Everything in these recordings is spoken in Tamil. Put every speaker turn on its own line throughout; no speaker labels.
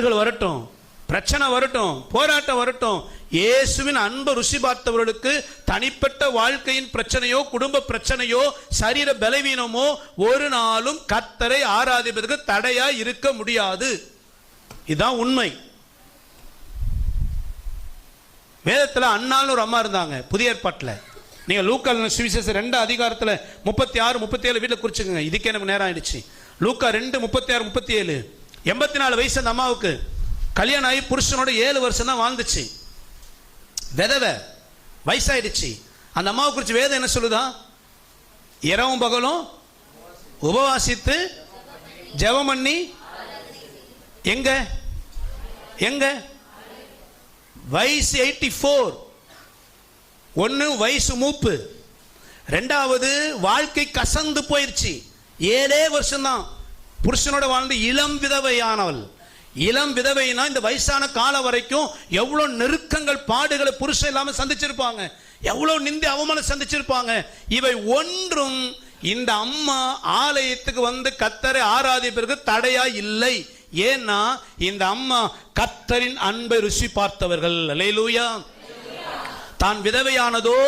பாடுகள் வரட்டும் பிரச்சனை வரட்டும் போராட்டம் வரட்டும் இயேசுவின் அன்பை ருசி பார்த்தவர்களுக்கு தனிப்பட்ட வாழ்க்கையின் பிரச்சனையோ குடும்ப பிரச்சனையோ சரீர பலவீனமோ ஒரு நாளும் கத்தரை ஆராதிப்பதற்கு தடையா இருக்க முடியாது. இதுதான் உண்மை. வேதத்துல அண்ணான்னு ஒரு அம்மா இருந்தாங்க புதிய ஏற்பாட்டில். நீங்க லூக்கா சுவிசேஷ ரெண்டு அதிகாரத்துல முப்பத்தி ஆறு முப்பத்தி ஏழு வீட்டில் குறிச்சுக்கோங்க இதுக்கே எனக்கு நேரம் ஆயிடுச்சு. லூக்கா ரெண்டு முப்பத்தி ஆறு முப்பத்தி ஏழு. எண்பத்தி நாலு வயசு அந்த அம்மாவுக்கு. கல்யாணம் ஆகி புருஷனோட ஏழு வருஷம் தான் வாழ்ந்துச்சு. விதவை வயசாயிடுச்சு. அந்த அம்மாவை குறித்து வேதம் என்ன சொல்லுதா? இரவும் பகலும் உபவாசித்து ஜெபம் பண்ணி எங்க? எங்க? வயசு எயிட்டி ஃபோர். ஒன்று வயசு மூப்பு. ரெண்டாவது வாழ்க்கை கசந்து போயிடுச்சு ஏழே வருஷம்தான். புருஷனோட வாழ்ந்து இளம் விதவையானவள். இளம் விதவைனா இந்த வயசான காலம் வரைக்கும் எவ்வளோ நெருக்கங்கள் பாடுகளை புருஷன் இல்லாமல் சந்திச்சிருப்பாங்க. எவ்வளோ நிந்தி அவமானம் சந்திச்சிருப்பாங்க. இவை ஒன்றும் இந்த அம்மா ஆலயத்துக்கு வந்து கத்தரை ஆராதிப்பதற்கு தடையா இல்லை. ஏன்னா இந்த அம்மா கத்தரின் அன்பை ருசி பார்த்தவர்கள். அல்லேலூயா தான் விதவையானதோ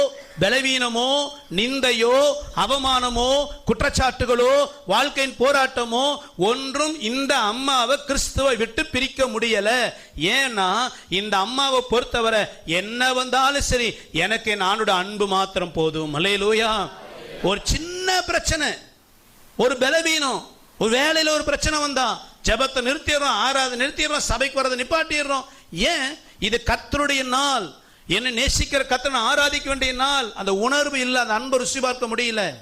பலவீனமோ நிந்தையோ அவமானமோ குற்றச்சாட்டுகளோ வாழ்க்கையின் போராட்டமோ ஒன்றும் இந்த அம்மாவை கிறிஸ்துவை விட்டு பிரிக்க முடியல. ஏன்னா இந்த அம்மாவை பொறுத்தவரை என்ன வந்தாலும் சரி எனக்கு நானோட அன்பு மாத்திரம் போதும். மலையிலோயா ஒரு சின்ன பிரச்சனை. ஒரு பலவீனம். ஒரு வேலையில ஒரு பிரச்சனை வந்தா ஜபத்தை நிறுத்திடுறோம் ஆறாவது நிறுத்திடுறோம் சபைக்கு வரதை நிப்பாட்டிடுறோம். ஏன்? இது கத்தருடைய நாள். என்னை நேசிக்கிற கத்தனை ஆராதிக்க வேண்டிய நாள் அந்த உணர்வு இல்லை அந்த அன்பை ருசி பார்க்க முடியல.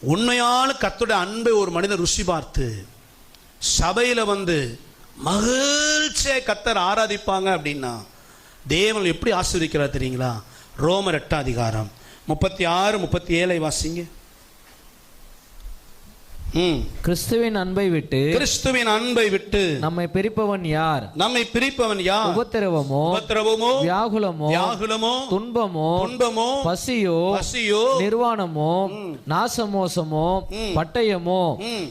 உண்மையான கத்தோட அன்பை ஒரு மனிதன் ருசி பார்த்து சபையில் வந்து மகிழ்ச்சியை கத்தர் ஆராதிப்பாங்க அப்படின்னா தேவன் எப்படி ஆசீர்வதிக்கிறார் தெரியுங்களா? ரோமர் எட்டாம் அதிகாரம் முப்பத்தி ஆறு முப்பத்தி ஏழை வாசிங்க.
கிறிஸ்துவின் அன்பை விட்டு
கிறிஸ்துவின் அன்பை விட்டு
நம்மை பிரிப்பவன் யார்?
நம்மை பிரிப்பவன் யார்?
உபத்திரவமோ?
உபத்திரவமோ?
வியாகுலமோ?
வியாகுலமோ?
துன்பமோ?
துன்பமோ?
பசியோ?
பசியோ?
நிர்வாணமோ? நாசமோசமோ? பட்டயமோ?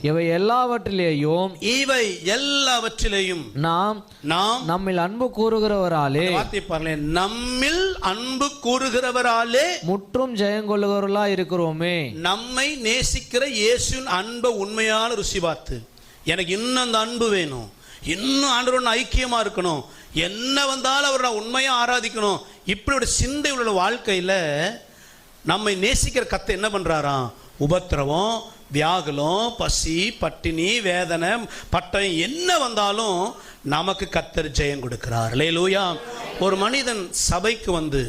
இவை எல்லாவற்றிலேயும்
இவை எல்லாவற்றிலேயும்
நாம்
நாம்
நம்மில் அன்பு கூறுகிறவராலே
வார்த்தை நம்மில் அன்பு கூறுகிறவராலே
முற்றும் ஜெயங்கொள்ளுகிறவர்களா இருக்கிறோமே
நம்மை நேசிக்கிற இயேசுவின் அன்பை உண்மையான ருசி பார்த்து எனக்கு இன்னும் அந்த அன்பு வேணும். இன்னும் ஆண்டவரோட ஐக்கியமாக இருக்கணும். என்ன வந்தாலும் அவரை நான் உண்மையாக ஆராதிக்கணும். இப்படி ஒரு சிந்தை உள்ள வாழ்க்கையில் நம்மை நேசிக்கிற கத்தை என்ன பண்ணுறாராம் உபத்திரவம் வியாகுலம் பசி பட்டினி வேதனை பட்டம் என்ன வந்தாலும் நமக்கு கத்தர் ஜெயம் கொடுக்கிறார். லேலூயா ஒரு மனிதன் சபைக்கு வந்து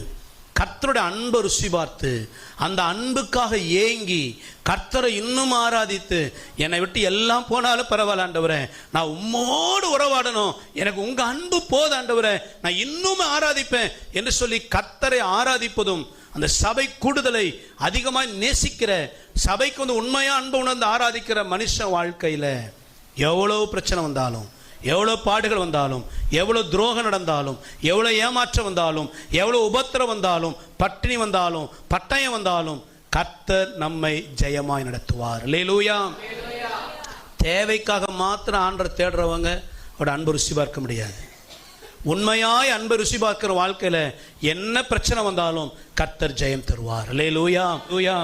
கர்த்தருடைய அன்பை ருசி பார்த்து அந்த அன்புக்காக ஏங்கி கர்த்தரை இன்னும் ஆராதித்து என்னை விட்டு எல்லாம் போனாலும் பரவாயில்ல ஆண்டவரே. நான் உம்மோடு உறவாடணும். எனக்கு உங்கள் அன்பு போது ஆண்டவரே. நான் இன்னும் ஆராதிப்பேன் என்று சொல்லி கர்த்தரை ஆராதிப்பதும் அந்த சபை கூடுதலை அதிகமாக நேசிக்கிற சபைக்கு வந்து உண்மையாக அன்பு உணர்ந்து ஆராதிக்கிற மனுஷன் வாழ்க்கையில் எவ்வளோ பிரச்சனை வந்தாலும் எவ்வளோ பாடுகள் வந்தாலும் எவ்வளோ துரோகம் நடந்தாலும் எவ்வளோ ஏமாற்றம் வந்தாலும் எவ்வளோ உபத்திரம் வந்தாலும் பட்டினி வந்தாலும் பட்டயம் வந்தாலும் கர்த்தர் நம்மை ஜெயமாய் நடத்துவார். லேலூயா தேவைக்காக மாத்திரம் ஆண்டர் தேடுறவங்க அவரோட அன்பு ருசி பார்க்க முடியாது. உண்மையாய் அன்பை ருசி பார்க்கிற வாழ்க்கையில என்ன பிரச்சனை வந்தாலும் கர்த்தர் ஜெயம் தருவார். லே லூயா லூயா